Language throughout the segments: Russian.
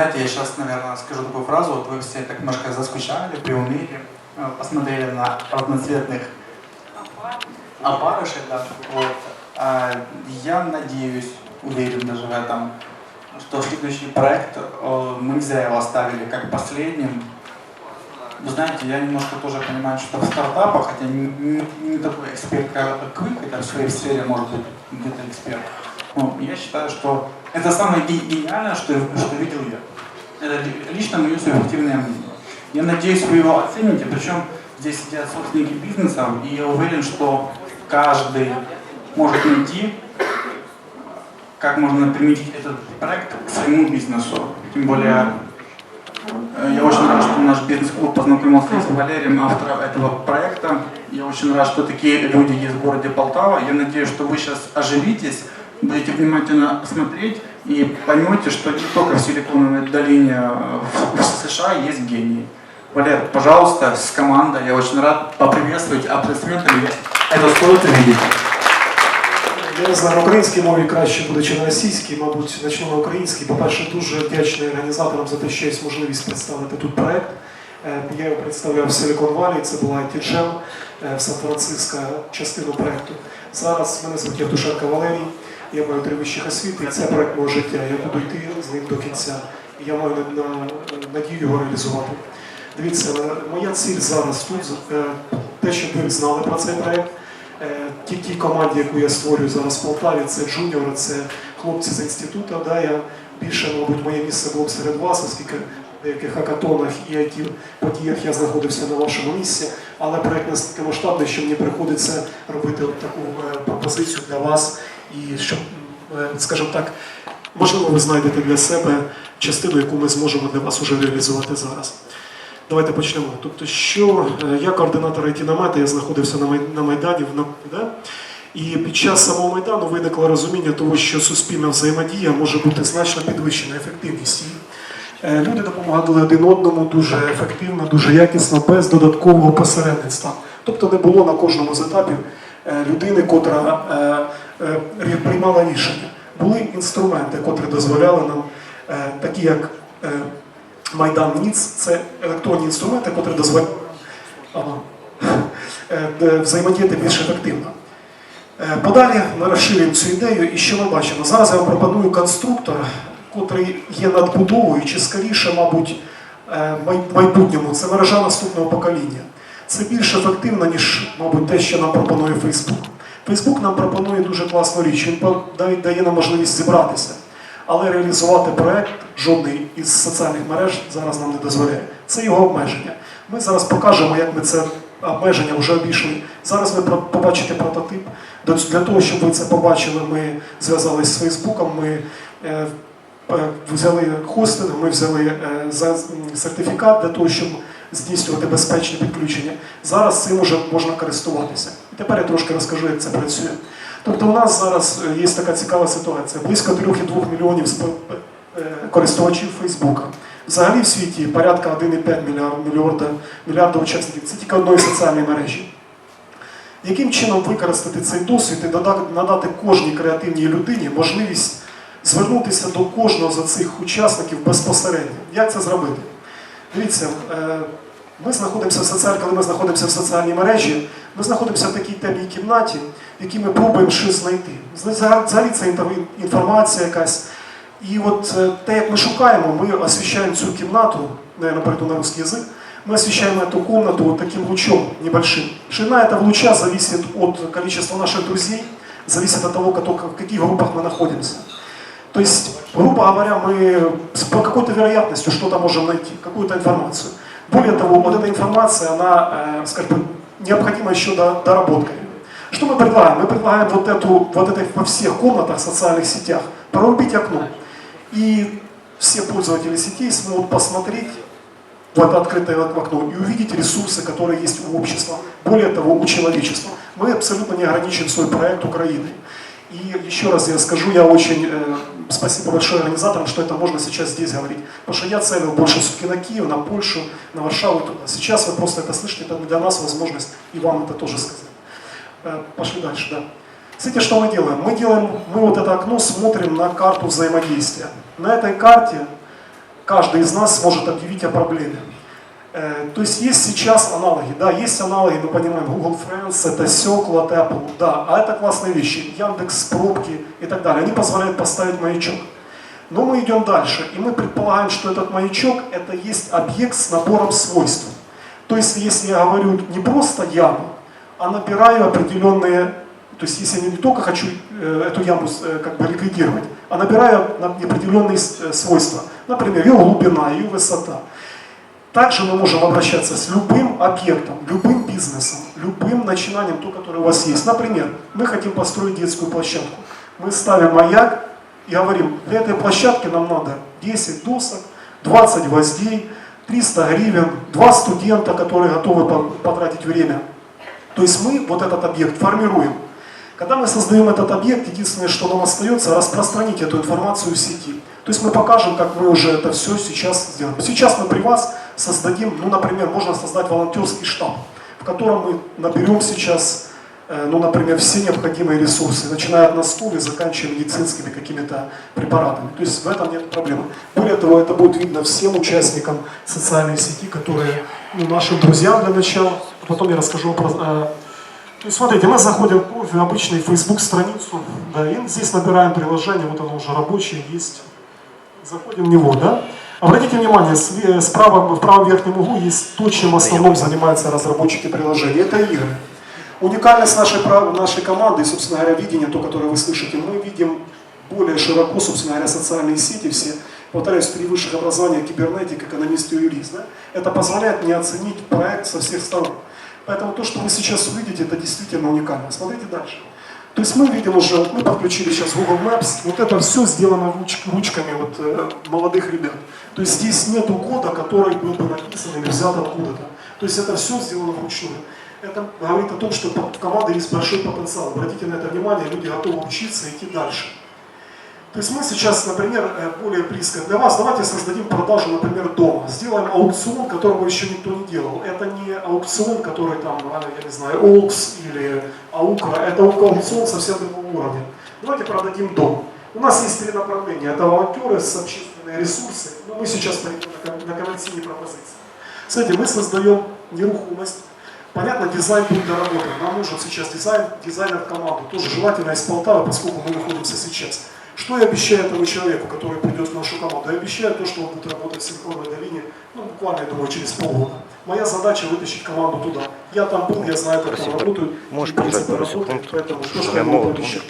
знаете, я сейчас, наверное, скажу такую фразу. Вот вы все так немножко заскучали, приуныли, э, посмотрели на разноцветных опарышей, да. Вот. А я надеюсь, уверен даже в этом, что следующий проект, э, мы не зря его оставили как последним. Вы знаете, я немножко тоже понимаю, что в стартапах, хотя не, не- не такой эксперт, как Квик, хотя в своей сфере может быть где-то эксперт. Ну, я считаю, что это самое ге- гениальное, что, что видел я. Это ли- лично мое субъективное мнение. Я надеюсь, вы его оцените, причем здесь сидят собственники бизнеса, и я уверен, что каждый может найти, как можно применить этот проект к своему бизнесу. Тем более, э, я очень рад, что наш бизнес-клуб познакомился с Валерием, автором этого проекта. Я очень рад, что такие люди есть в городе Полтава. Я надеюсь, что вы сейчас оживитесь, будете внимательно смотреть и поймете, что не только в Силиконовой долине э, в в США есть гении. Валер, пожалуйста, с командой, я очень рад поприветствовать аплодисментами. Это стоит увидеть. Я не знаю, на українській мові краще буде чи на російській, мабуть, почну на українській. По-перше, дуже вдячний організаторам за те, що є можливість представити тут проект. Е, Я його представляв в Silicon Valley, це була IT Jam е, в Сан-Франциско, частину проекту. Зараз мене звуть Євтушенко Валерій, Я маю три вищих освіти, і це проект мого життя. Я буду йти з ним до кінця. І я маю на- на- надію його реалізувати. Дивіться, е, моя ціль зараз тут, е, те, щоб ви знали про цей проект. Е, Ті, ті команді, яку я створюю зараз в Полтаві, це джуніори, це хлопці з інституту. Да, я більше, мабуть, моє місце було б серед вас, оскільки деяких хакатонах і it подіях я знаходився на вашому місці, але проект настільки масштабний, що мені приходиться робити от таку е, пропозицію для вас, і щоб, е, скажімо так, можливо, ви знайдете для себе частину, яку ми зможемо для вас уже реалізувати зараз. Давайте почнемо. Тобто, що е, я координатор it намету я знаходився на Майдані в да? і під час самого Майдану виникло розуміння того, що суспільна взаємодія може бути значно підвищена, ефективність Люди допомагали один одному дуже ефективно, дуже якісно, без додаткового посередництва. Тобто не було на кожному з етапів е, людини, котра е, е, приймала рішення. Були інструменти, котрі дозволяли нам, е, такі як е, Майдан Ніц, це електронні інструменти, котрі е, де взаємодіяти більш ефективно. Е, Подалі ми розширюємо цю ідею, і що ми бачимо? Зараз я вам пропоную конструктор, котрий є надбудовою, чи скоріше, мабуть, е, майбутньому. Це мережа наступного покоління. Це більш ефективно, ніж, мабуть, те, що нам пропонує Facebook. Facebook нам пропонує дуже класну річ. Він дає нам можливість зібратися. Але реалізувати проект жодний із соціальних мереж зараз нам не дозволяє. Це його обмеження. Ми зараз покажемо, як ми це обмеження вже обійшли. Зараз ви побачите прототип. Для того, щоб ви це побачили, ми зв'язалися з Фейсбуком, ми е, взяли хостинг, ми взяли е, сертифікат для того, щоб здійснювати безпечне підключення. Зараз цим вже можна користуватися. І тепер я трошки розкажу, як це працює. Тобто у нас зараз е, є така цікава ситуація. Близько 3,2 мільйонів е, користувачів Фейсбука. Взагалі в світі порядка 1,5 мільярда, мільярда, мільярда учасників. Це тільки одної соціальної мережі. Яким чином використати цей досвід і надати кожній креативній людині можливість звернутися до кожного з цих учасників безпосередньо? Як це зробити? Дивіться, е, ми знаходимося в соціаль... коли ми знаходимося в соціальній мережі, ми знаходимося в такій темній кімнаті, в якій ми пробуємо щось знайти. Взагалі взагалі це інтер- інформація якась. І от е, те, як ми шукаємо, ми освіщаємо цю кімнату, наверное, перейду на русский язык, мы освещаем эту комнату вот таким лучом небольшим. Ширина этого луча зависит от количества наших друзей, зависит от того, кто- в каких группах мы находимся. То есть, грубо говоря, мы по какой-то вероятностью что-то можем найти, какую-то информацию. Более того, вот эта информация, она, э, скажем, необходима еще до, доработкой. Что мы предлагаем? Мы предлагаем вот эту, вот этой во всех комнатах, социальных сетях, прорубить окно. И все пользователи сетей смогут посмотреть в это открытое окно и увидеть ресурсы, которые есть у общества, более того, у человечества. Мы абсолютно не ограничим свой проект Украиной. И еще раз я скажу, я очень э, спасибо большое организаторам, что это можно сейчас здесь говорить. Потому что я целил больше все-таки на Киев, на Польшу, на Варшаву, туда. Сейчас вы просто это слышите, это для нас возможность и вам это тоже сказать. Э, пошли дальше, да. Смотрите, что мы делаем? Мы делаем, мы вот это окно смотрим на карту взаимодействия. На этой карте каждый из нас сможет объявить о проблеме. Э, То есть есть сейчас аналоги, да, есть аналоги, мы понимаем, Google Friends, это Секла, это Apple, да, а это классные вещи, Яндекс, пробки и так далее, они позволяют поставить маячок. Но мы идем дальше, и мы предполагаем, что этот маячок это есть объект с набором свойств. То есть, если я говорю не просто яму, а набираю определенные, то есть, если я не только хочу э, эту яму э, как бы ликвидировать, а набираю на- определенные свойства, например, ее глубина, ее высота. Также мы можем обращаться с любым объектом, любым бизнесом, любым начинанием, то, которое у вас есть. Например, мы хотим построить детскую площадку. Мы ставим маяк и говорим, для этой площадки нам надо 10 досок, 20 гвоздей, 300 гривен, два студента, которые готовы по- потратить время. То есть мы вот этот объект формируем. Когда мы создаем этот объект, единственное, что нам остается, распространить эту информацию в сети. То есть мы покажем, как мы уже это все сейчас сделаем. Сейчас мы при вас создадим, ну, например, можно создать волонтерский штаб, в котором мы наберем сейчас, э, ну, например, все необходимые ресурсы, начиная от носков и заканчивая медицинскими какими-то препаратами. То есть в этом нет проблемы. Более того, это будет видно всем участникам социальной сети, которые ну, нашим друзьям для начала. Потом я расскажу про то есть смотрите, мы заходим в обычный Facebook страницу, да, и здесь набираем приложение, вот оно уже рабочее есть. Заходим в него, да. Обратите внимание, справа, в правом верхнем углу есть то, чем в основном занимаются разработчики приложений. Это игры. Уникальность нашей, нашей команды собственно говоря, видение, то, которое вы слышите, мы видим более широко, собственно говоря, социальные сети все. Повторяюсь, три высших образования, кибернетик, экономист и юрист. Да? Это позволяет мне оценить проект со всех сторон. Поэтому то, что вы сейчас увидите, это действительно уникально. Смотрите дальше. То есть мы видим уже, вот мы подключили сейчас Google Maps, вот это все сделано руч- ручками вот, э, молодых ребят. То есть здесь нету кода, который был бы написан или взят откуда-то. То есть это все сделано вручную. Это говорит о том, что в команде есть большой потенциал. Обратите на это внимание, люди готовы учиться и идти дальше. То есть мы сейчас, например, э, более близко для вас, давайте создадим продажу, например, дома. Сделаем аукцион, которого еще никто не делал. Это аукцион, который там, я не знаю, Олкс или Аукра, это аукцион совсем другого уровня. Давайте продадим дом. У нас есть три направления. Это волонтеры, общественные ресурсы. Но мы сейчас пойдем на ком- на коммерційні пропозиции. Смотрите, мы создаем нерухомость. Понятно, дизайн будет доработан. Нам нужен сейчас дизайн, дизайнер в команду. Тоже желательно из Полтавы, поскольку мы находимся сейчас. Что я обещаю этому человеку, который придет в нашу команду? Я обещаю то, что он будет работать в Силиконовой долине, ну, буквально, я думаю, через полгода. Моя задача вытащить команду туда. Я там был, я знаю, как там работают. Можешь принципы работают? Поэтому что ж Я могу молод. пообещать?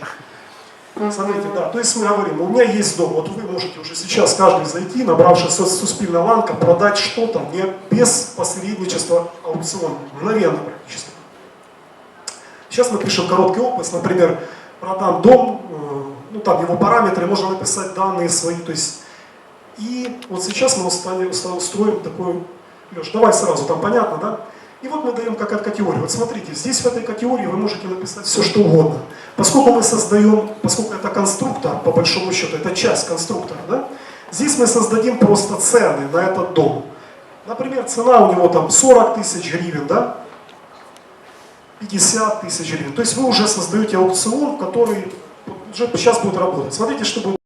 Смотрите, да, то есть мы говорим, у меня есть дом, вот вы можете уже сейчас каждый зайти, набравшись со суспільна ланка, продать что-то не без посредничества аукциона, мгновенно практически. Сейчас мы пишем короткий опис, например, продам дом, э, ну там его параметры, можно написать данные свои, то есть и вот сейчас мы устроим такой, Леш, давай сразу, там понятно, да? И вот мы даем как от категории. Вот смотрите, здесь в этой категории вы можете написать все, что угодно. Поскольку мы создаем, поскольку это конструктор, по большому счету, это часть конструктора, да? Здесь мы создадим просто цены на этот дом. Например, цена у него там 40 тысяч гривен, да? 50 тысяч гривен. То есть вы уже создаете аукцион, который уже сейчас будет работать. Смотрите, что будет.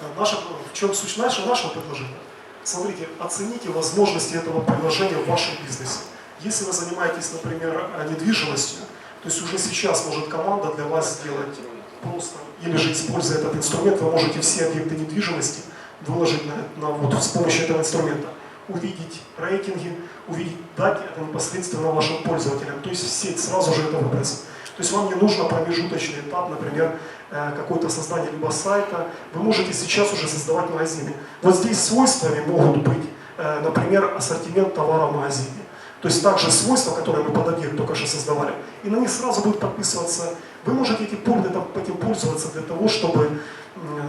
А, Наша, в чем суть нашего, нашего предложения? Смотрите, оцените возможности этого предложения в вашем бизнесе. Если вы занимаетесь, например, а, недвижимостью, то есть уже сейчас может команда для вас сделать просто, или же используя этот инструмент, вы можете все объекты недвижимости выложить на, на вот, с помощью этого инструмента, увидеть рейтинги, увидеть, дать это непосредственно вашим пользователям, то есть в сеть сразу же это выбросить. То есть вам не нужно промежуточный этап, например, э, какое-то создание либо сайта. Вы можете сейчас уже создавать магазины. Вот здесь свойствами могут быть, э, например, ассортимент товара в магазине. То есть также свойства, которые мы под объект только что создавали. И на них сразу будет подписываться. Вы можете эти пульты, там, этим пользоваться для того, чтобы,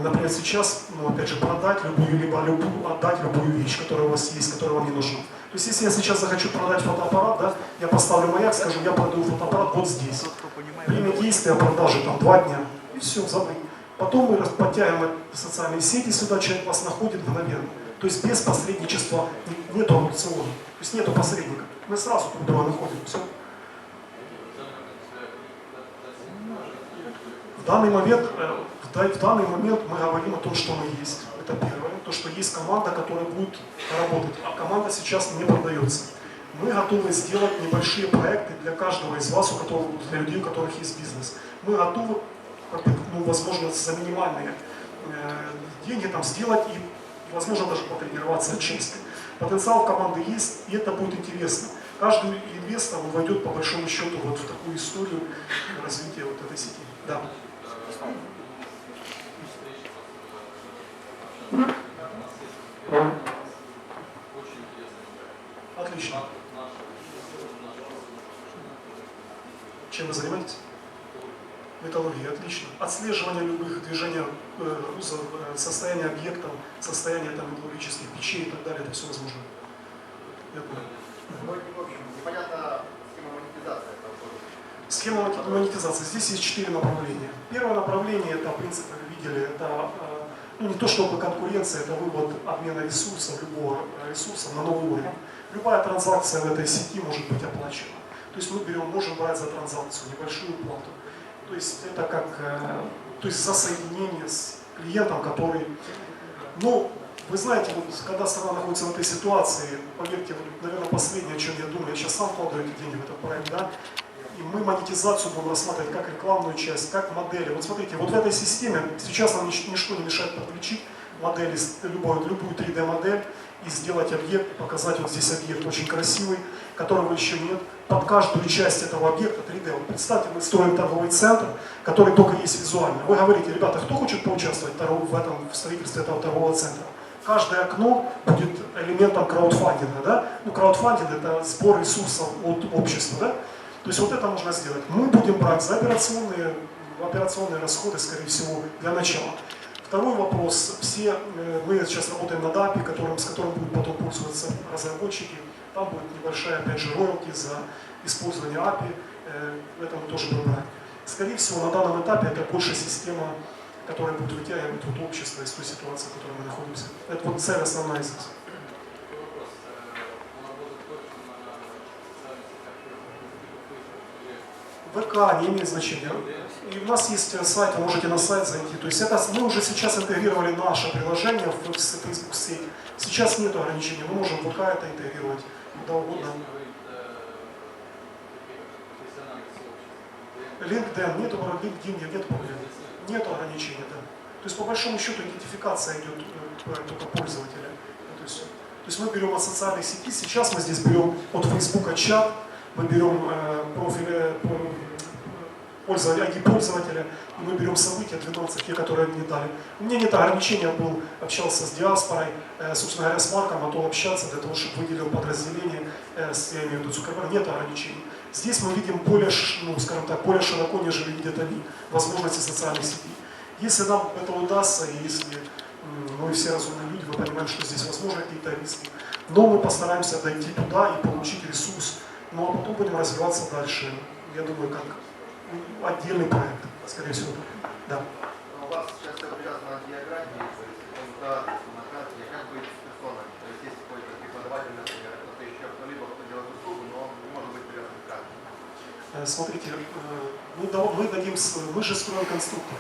например, сейчас, ну, опять же, продать любую, либо любую, отдать любую вещь, которая у вас есть, которая вам не нужна. То есть если я сейчас захочу продать фотоаппарат, да, я поставлю маяк, скажу, я продаю фотоаппарат вот здесь. Время действия продажи там два дня. И все, забыть. Потом мы подтягиваем социальные сети сюда, человек вас находит мгновенно. То есть без посредничества не- нету аукциона. То есть нету посредника. Мы сразу друг друга находим. Все. В данный момент, в данный момент мы говорим о том, что мы есть. Это первое. То, что есть команда, которая будет работать. А команда сейчас не продается. Мы готовы сделать небольшие проекты для каждого из вас, у которого, для людей, у которых есть бизнес. Мы готовы, ну, возможно, за минимальные э, деньги там сделать и, возможно, даже потренироваться отчасти. Потенциал команды есть, и это будет интересно. Каждый инвестор он войдет по большому счету вот в такую историю развития вот этой сети. Да. Отлично. Чем вы занимаетесь? Металлургия, отлично. Отслеживание любых движений э, грузов, э, состояние объектов, состояние там, металлургических печей и так далее, это все возможно. Я понял. Ну, в общем, непонятна схема монетизации этого. Схема монет- монетизации. Здесь есть четыре направления. Первое направление, это, в принципе, вы видели, это э, ну, не то чтобы конкуренция, это вывод обмена ресурсов, любого э, ресурса на новый уровень. Любая транзакция в этой сети может быть оплачена. То есть мы берем, можем брать за транзакцию небольшую плату. То есть это как э, то есть за соединение с клиентом, который, ну, вы знаете, вот, когда страна находится в этой ситуации, поверьте, вот, наверное, последнее, о чем я думаю, я сейчас сам вкладываю эти деньги в этот проект, да, и мы монетизацию будем рассматривать как рекламную часть, как модели. Вот смотрите, вот в этой системе сейчас нам нич- ничто не мешает подключить модели, любую, любую 3D-модель и сделать объект, показать вот здесь объект очень красивый, которого еще нет. Под каждую часть этого объекта 3D. Вот представьте, мы строим торговый центр, который только есть визуально. Вы говорите, ребята, кто хочет поучаствовать в этом в строительстве этого торгового центра? Каждое окно будет элементом краудфандинга, да? Ну, краудфандинг это сбор ресурсов от общества, да? То есть вот это можно сделать. Мы будем брать за операционные, операционные расходы, скорее всего, для начала. Второй вопрос. Все, э, мы сейчас работаем над API, которым, с которым будут потом пользоваться разработчики. Там будет небольшая, опять же, роялти за использование API. Э, Это мы тоже будем брать. Скорее всего, на данном этапе это больше система, которая будет вытягивать вот общество из той ситуации, в которой мы находимся. Это вот цель основная здесь. ВК не имеет значения. И у нас есть э, сайт, вы можете на сайт зайти. То есть это мы уже сейчас интегрировали наше приложение в Facebook сеть. Сейчас нет ограничений, мы можем ВК это интегрировать куда угодно. LinkedIn, нету LinkedIn, нет, проблем. Нет ограничений, да. То есть по большому счету идентификация идет э, только пользователя. Это всё. То есть мы берем от социальных сетей, сейчас мы здесь берем от Facebook чат, мы берем э, профиль э, по- пользователя, ID пользователя, мы берем события 12, те, которые мне дали. У меня нет ограничения, был, общался с диаспорой, э, собственно говоря, с Марком, готов общаться для того, чтобы выделил подразделение, э, с, я имею в виду Цукерберг, нет ограничений. Здесь мы видим более, ну, скажем так, более широко, нежели видят они, возможности социальных сетей. Если нам это удастся, и если мы все разумные люди, мы понимаем, что здесь возможны какие-то риски, но мы постараемся дойти туда и получить ресурс, ну а потом будем развиваться дальше, я думаю, как отдельный проект, скорее всего. Да. Но у вас сейчас все привязано к диаграмме, то есть результат, на карте, как быть с персоной? То есть есть какой-то преподаватель, например, кто-то еще, кто-либо, кто делает услугу, но он не может быть привязан к карте. Э, Смотрите, э, мы, мы дадим, мы же строим конструктор.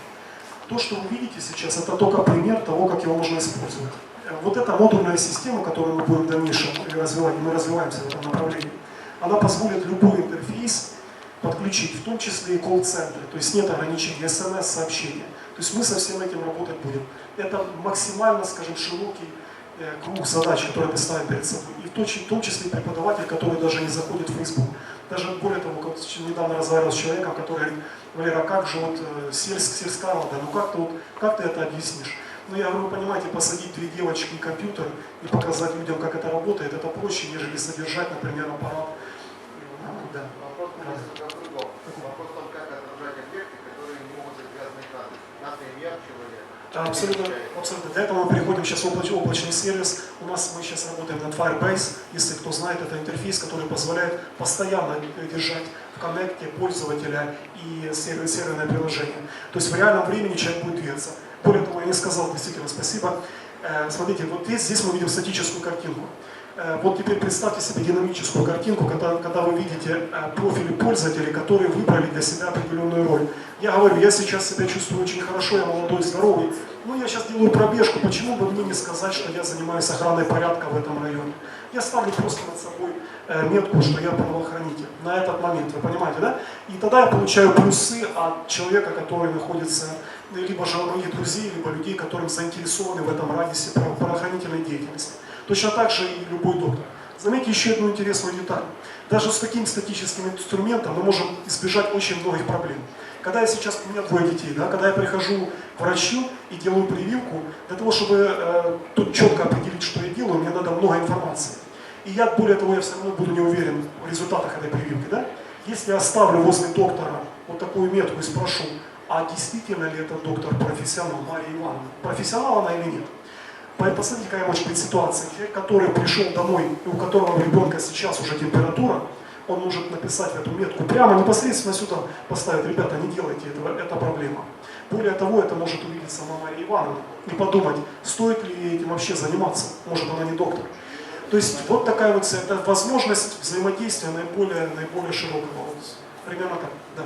То, что вы видите сейчас, это только пример того, как его можно использовать. Э, Вот эта модульная система, которую мы будем в дальнейшем развивать, мы развиваемся в этом направлении, она позволит любой интерфейс подключить, в том числе и колл-центры, то есть нет ограничений, смс-сообщения. То есть мы со всем этим работать будем. Это максимально, скажем, широкий э, круг задач, которые мы ставим перед собой. И в том, числе- преподаватель, который даже не заходит в Facebook. Даже более того, как недавно разговаривал с человеком, который говорит, Валера, как же вот э, сельск, сельская вода, ну как ты, вот, как ты это объяснишь? Ну я говорю, понимаете, посадить две девочки и компьютер и показать людям, как это работает, это проще, нежели содержать, например, аппарат. Ну, Да. Вопрос немножко в другом. Вопрос в том, как отражать объекты, которые не могут быть связаны к надо. Надо имя человека. Абсолютно, абсолютно. Для этого мы переходим сейчас в облач- облачный сервис. У нас мы сейчас работаем над Firebase. Если кто знает, это интерфейс, который позволяет постоянно держать в коннекте пользователя и сервер, серверное приложение. То есть в реальном времени человек будет двигаться. Более того, я не сказал, действительно, спасибо. Э, Смотрите, вот здесь, здесь мы видим статическую картинку. Э, Вот теперь представьте себе динамическую картинку, когда, когда вы видите э, профили пользователей, которые выбрали для себя определенную роль. Я говорю, я сейчас себя чувствую очень хорошо, я молодой, здоровый. Ну, я сейчас делаю пробежку, почему бы мне не сказать, что я занимаюсь охраной порядка в этом районе? Я ставлю просто над собой э, метку, что я правоохранитель на этот момент, вы понимаете, да? И тогда я получаю плюсы от человека, который находится, либо же от моих друзей, либо людей, которым заинтересованы в этом радиусе право- правоохранительной деятельности. Точно так же и любой доктор. Заметьте еще одну интересную деталь. Даже с таким статическим инструментом мы можем избежать очень многих проблем. Когда я сейчас, у меня двое детей, да, когда я прихожу к врачу и делаю прививку, для того, чтобы э, тут четко определить, что я делаю, мне надо много информации. И я, более того, я все равно буду не уверен в результатах этой прививки. Да? Если я оставлю возле доктора вот такую метку и спрошу, а действительно ли этот доктор профессионал Мария Ивановна, профессионал она или нет? По- Посмотрите, какая может быть ситуация. Человек, который пришел домой, и у которого ребенка сейчас уже температура, он может написать эту метку прямо непосредственно сюда поставить, ребята, не делайте этого, это проблема. Более того, это может увидеть сама Мария Ивановна и подумать, стоит ли этим вообще заниматься, может она не доктор. То есть вот такая вот это возможность взаимодействия наиболее, наиболее широкого. Примерно так, да.